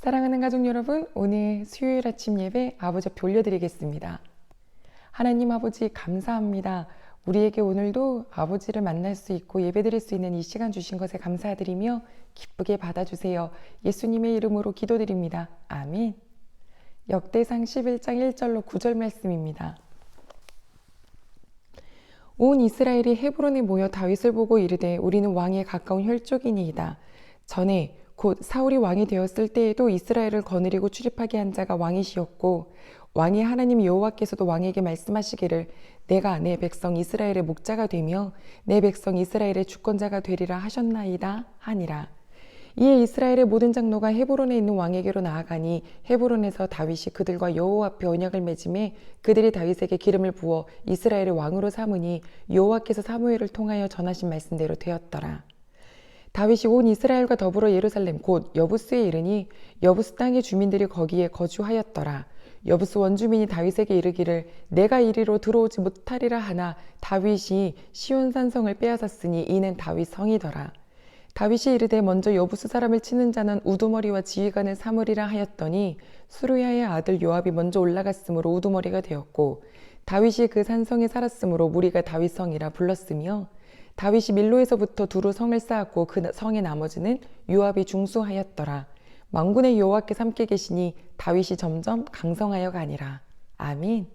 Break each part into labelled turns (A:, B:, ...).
A: 사랑하는 가족 여러분, 오늘 수요일 아침 예배 아버지 앞에 올려드리겠습니다. 하나님 아버지 감사합니다. 우리에게 오늘도 아버지를 만날 수 있고 예배드릴 수 있는 이 시간 주신 것에 감사드리며 기쁘게 받아주세요. 예수님의 이름으로 기도드립니다. 아멘. 역대상 11장 1절로 9절 말씀입니다. 온 이스라엘이 헤브론에 모여 다윗을 보고 이르되 우리는 왕에 가까운 혈족이니이다. 전에 곧 사울이 왕이 되었을 때에도 이스라엘을 거느리고 출입하게 한 자가 왕이시었고 왕이 하나님 여호와께서도 왕에게 말씀하시기를 내가 내 백성 이스라엘의 목자가 되며 내 백성 이스라엘의 주권자가 되리라 하셨나이다 하니라. 이에 이스라엘의 모든 장로가 헤브론에 있는 왕에게로 나아가니 헤브론에서 다윗이 그들과 여호와 앞에 언약을 맺음에 그들이 다윗에게 기름을 부어 이스라엘의 왕으로 삼으니 여호와께서 사무엘을 통하여 전하신 말씀대로 되었더라. 다윗이 온 이스라엘과 더불어 예루살렘 곧 여부스에 이르니 여부스 땅의 주민들이 거기에 거주하였더라. 여부스 원주민이 다윗에게 이르기를 내가 이리로 들어오지 못하리라 하나 다윗이 시온산 성을 빼앗았으니 이는 다윗 성이더라. 다윗이 이르되 먼저 여부스 사람을 치는 자는 우두머리와 지휘관을 삼으리라 하였더니 수루야의 아들 요압이 먼저 올라갔으므로 우두머리가 되었고 다윗이 그 산성에 살았으므로 무리가 다윗 성이라 불렀으며 다윗이 밀로에서부터 두루 성을 쌓았고 그 성의 나머지는 요압이 중수하였더라. 망군의 여호와께서 함께 계시니 다윗이 점점 강성하여 가니라. 아멘.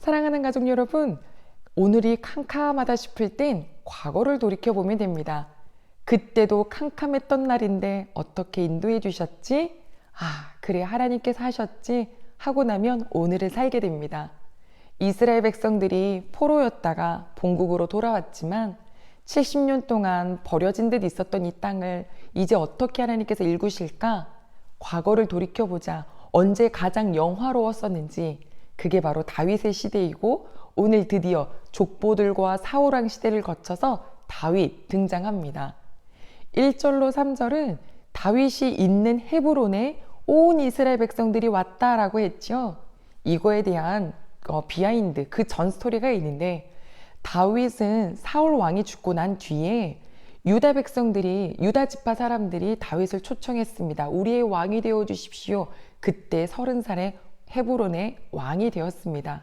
A: 사랑하는 가족 여러분, 오늘이 캄캄하다 싶을 땐 과거를 돌이켜 보면 됩니다. 그때도 캄캄했던 날인데 어떻게 인도해 주셨지? 아, 그래 하나님께서 하셨지? 하고 나면 오늘을 살게 됩니다. 이스라엘 백성들이 포로였다가 본국으로 돌아왔지만 70년 동안 버려진 듯 있었던 이 땅을 이제 어떻게 하나님께서 일구실까? 과거를 돌이켜보자. 언제 가장 영화로웠었는지 그게 바로 다윗의 시대이고 오늘 드디어 족보들과 사울왕 시대를 거쳐서 다윗 등장합니다. 1절로 3절은 다윗이 있는 헤브론에 온 이스라엘 백성들이 왔다라고 했죠. 이거에 대한 어, 비하인드, 그 전 스토리가 있는데 다윗은 사울 왕이 죽고 난 뒤에 유다 백성들이 유다 지파 사람들이 다윗을 초청했습니다. 우리의 왕이 되어 주십시오. 그때 서른 살에 헤브론의 왕이 되었습니다.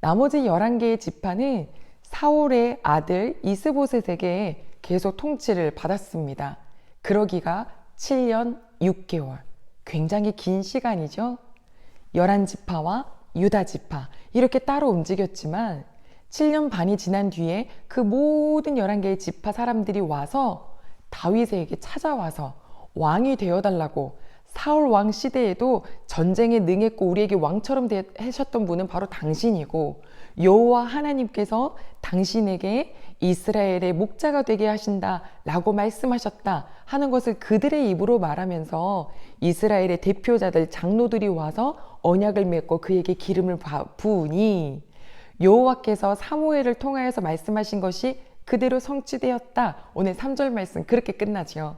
A: 나머지 11개의 지파는 사울의 아들 이스보셋에게 계속 통치를 받았습니다. 그러기가 7년 6개월. 굉장히 긴 시간이죠. 11지파와 유다 지파 이렇게 따로 움직였지만 7년 반이 지난 뒤에 그 모든 11개의 지파 사람들이 와서 다윗에게 찾아와서 왕이 되어달라고 사울 왕 시대에도 전쟁에 능했고 우리에게 왕처럼 하셨던 분은 바로 당신이고 여호와 하나님께서 당신에게 이스라엘의 목자가 되게 하신다라고 말씀하셨다 하는 것을 그들의 입으로 말하면서 이스라엘의 대표자들 장로들이 와서 언약을 맺고 그에게 기름을 부으니 여호와께서 사무엘을 통하여서 말씀하신 것이 그대로 성취되었다. 오늘 3절 말씀 그렇게 끝나지요.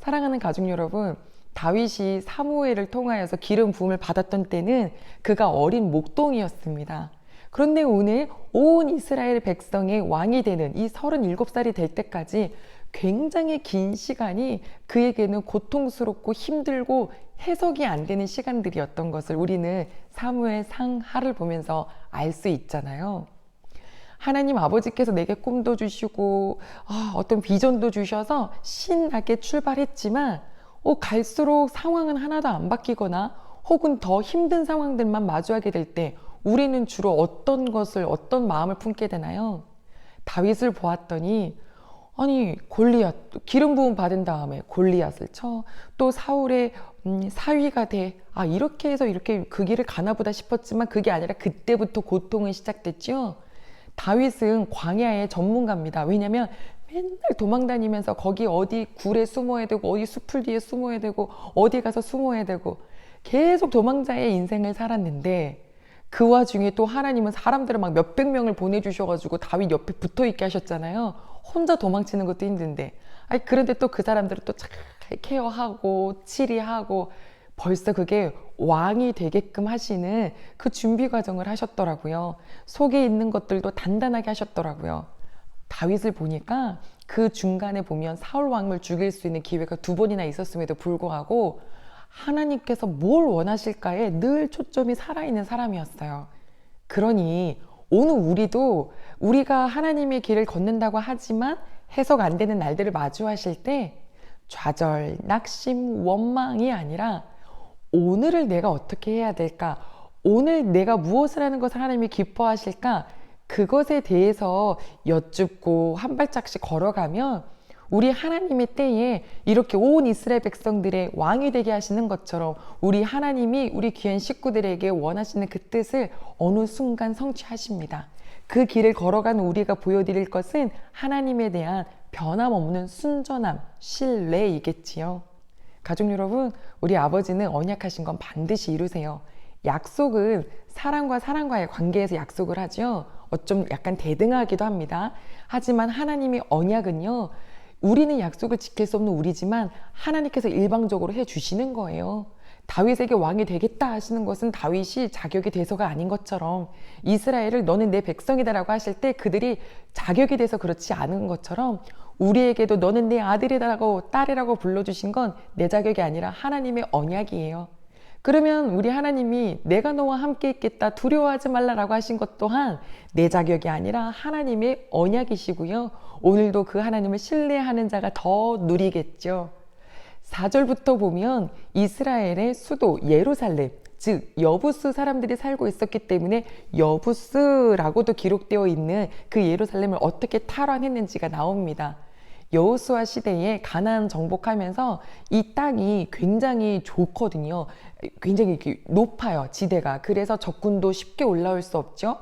A: 사랑하는 가족 여러분, 다윗이 사무엘을 통하여서 기름 부음을 받았던 때는 그가 어린 목동이었습니다. 그런데 오늘 온 이스라엘 백성의 왕이 되는 이 37살이 될 때까지 굉장히 긴 시간이 그에게는 고통스럽고 힘들고 해석이 안 되는 시간들이었던 것을 우리는 사무엘 상하를 보면서 알 수 있잖아요. 하나님 아버지께서 내게 꿈도 주시고 어, 어떤 비전도 주셔서 신나게 출발했지만 어, 갈수록 상황은 하나도 안 바뀌거나 혹은 더 힘든 상황들만 마주하게 될 때 우리는 주로 어떤 것을 어떤 마음을 품게 되나요? 다윗을 보았더니 아니 골리앗 기름 부음 받은 다음에 골리앗을 쳐 또 사울의 음, 사위가 돼. 아 이렇게 해서 이렇게 그 길을 가나 보다 싶었지만 그게 아니라 그때부터 고통은 시작됐죠. 다윗은 광야의 전문가입니다. 왜냐하면 맨날 도망다니면서 거기 어디 굴에 숨어야 되고 어디 수풀 뒤에 숨어야 되고 어디 가서 숨어야 되고 계속 도망자의 인생을 살았는데 그 와중에 또 하나님은 사람들을 막 몇백 명을 보내주셔가지고 다윗 옆에 붙어 있게 하셨잖아요. 혼자 도망치는 것도 힘든데. 아니, 그런데 또 그 사람들을 또 잘 케어하고, 치리하고, 벌써 그게 왕이 되게끔 하시는 그 준비 과정을 하셨더라고요. 속에 있는 것들도 단단하게 하셨더라고요. 다윗을 보니까 그 중간에 보면 사울 왕을 죽일 수 있는 기회가 두 번이나 있었음에도 불구하고 하나님께서 뭘 원하실까에 늘 초점이 살아있는 사람이었어요. 그러니 오늘 우리도 우리가 하나님의 길을 걷는다고 하지만 해석 안 되는 날들을 마주하실 때 좌절, 낙심, 원망이 아니라 오늘을 내가 어떻게 해야 될까? 오늘 내가 무엇을 하는 것을 하나님이 기뻐하실까? 그것에 대해서 여쭙고 한 발짝씩 걸어가면 우리 하나님의 때에 이렇게 온 이스라엘 백성들의 왕이 되게 하시는 것처럼 우리 하나님이 우리 귀한 식구들에게 원하시는 그 뜻을 어느 순간 성취하십니다. 그 길을 걸어가는 우리가 보여드릴 것은 하나님에 대한 변함없는 순전함, 신뢰이겠지요. 가족 여러분, 우리 아버지는 언약하신 건 반드시 이루세요. 약속은 사람과 사람과의 관계에서 약속을 하죠. 어쩜 약간 대등하기도 합니다. 하지만 하나님의 언약은요, 우리는 약속을 지킬 수 없는 우리지만 하나님께서 일방적으로 해 주시는 거예요. 다윗에게 왕이 되겠다 하시는 것은 다윗이 자격이 돼서가 아닌 것처럼 이스라엘을 너는 내 백성이다라고 하실 때 그들이 자격이 돼서 그렇지 않은 것처럼 우리에게도 너는 내 아들이라고 딸이라고 불러주신 건 내 자격이 아니라 하나님의 언약이에요. 그러면 우리 하나님이 내가 너와 함께 있겠다 두려워하지 말라라고 하신 것 또한 내 자격이 아니라 하나님의 언약이시고요. 오늘도 그 하나님을 신뢰하는 자가 더 누리겠죠. 4절부터 보면 이스라엘의 수도 예루살렘, 즉 여부스 사람들이 살고 있었기 때문에 여부스라고도 기록되어 있는 그 예루살렘을 어떻게 탈환했는지가 나옵니다. 여호수아 시대에 가나안 정복하면서 이 땅이 굉장히 좋거든요. 굉장히 높아요, 지대가. 그래서 적군도 쉽게 올라올 수 없죠.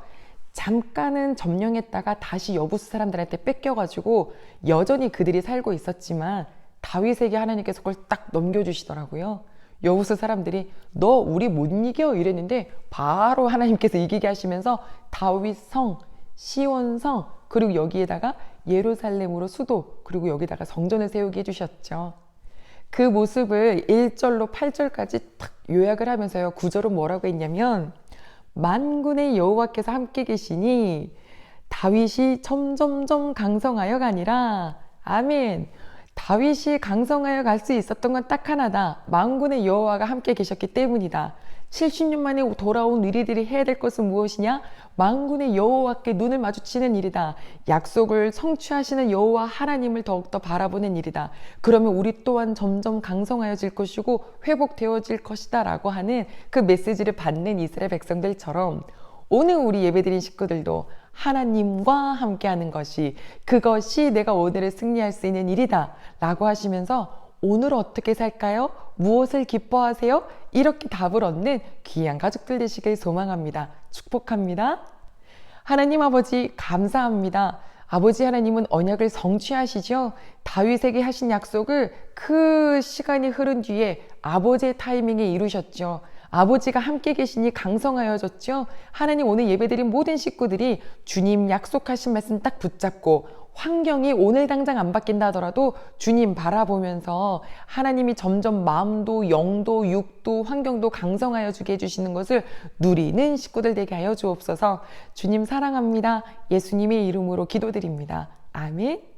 A: 잠깐은 점령했다가 다시 여부스 사람들한테 뺏겨가지고 여전히 그들이 살고 있었지만 다윗에게 하나님께서 그걸 딱 넘겨주시더라고요. 여부스 사람들이 너 우리 못 이겨 이랬는데 바로 하나님께서 이기게 하시면서 다윗 성, 시온 성 그리고 여기에다가 예루살렘으로 수도 그리고 여기다가 성전을 세우게 해주셨죠. 그 모습을 1절로 8절까지 탁 요약을 하면서요. 구절은 뭐라고 했냐면 만군의 여호와께서 함께 계시니 다윗이 점점점 강성하여가 아니라 아멘. 다윗이 강성하여 갈 수 있었던 건 딱 하나다. 만군의 여호와가 함께 계셨기 때문이다. 70년 만에 돌아온 우리들이 해야 될 것은 무엇이냐? 만군의 여호와께 눈을 마주치는 일이다. 약속을 성취하시는 여호와 하나님을 더욱더 바라보는 일이다. 그러면 우리 또한 점점 강성하여질 것이고 회복되어질 것이다 라고 하는 그 메시지를 받는 이스라엘 백성들처럼 오늘 우리 예배드린 식구들도 하나님과 함께하는 것이 그것이 내가 오늘을 승리할 수 있는 일이다 라고 하시면서 오늘 어떻게 살까요? 무엇을 기뻐하세요? 이렇게 답을 얻는 귀한 가족들 되시길 소망합니다. 축복합니다. 하나님 아버지 감사합니다. 아버지 하나님은 언약을 성취하시죠. 다윗에게 하신 약속을 그 시간이 흐른 뒤에 아버지의 타이밍에 이루셨죠. 아버지가 함께 계시니 강성하여졌죠. 하나님 오늘 예배드린 모든 식구들이 주님 약속하신 말씀 딱 붙잡고 환경이 오늘 당장 안 바뀐다 하더라도 주님 바라보면서 하나님이 점점 마음도 영도 육도 환경도 강성하여 주게 해주시는 것을 누리는 식구들 되게 하여 주옵소서 주님 사랑합니다. 예수님의 이름으로 기도드립니다. 아멘.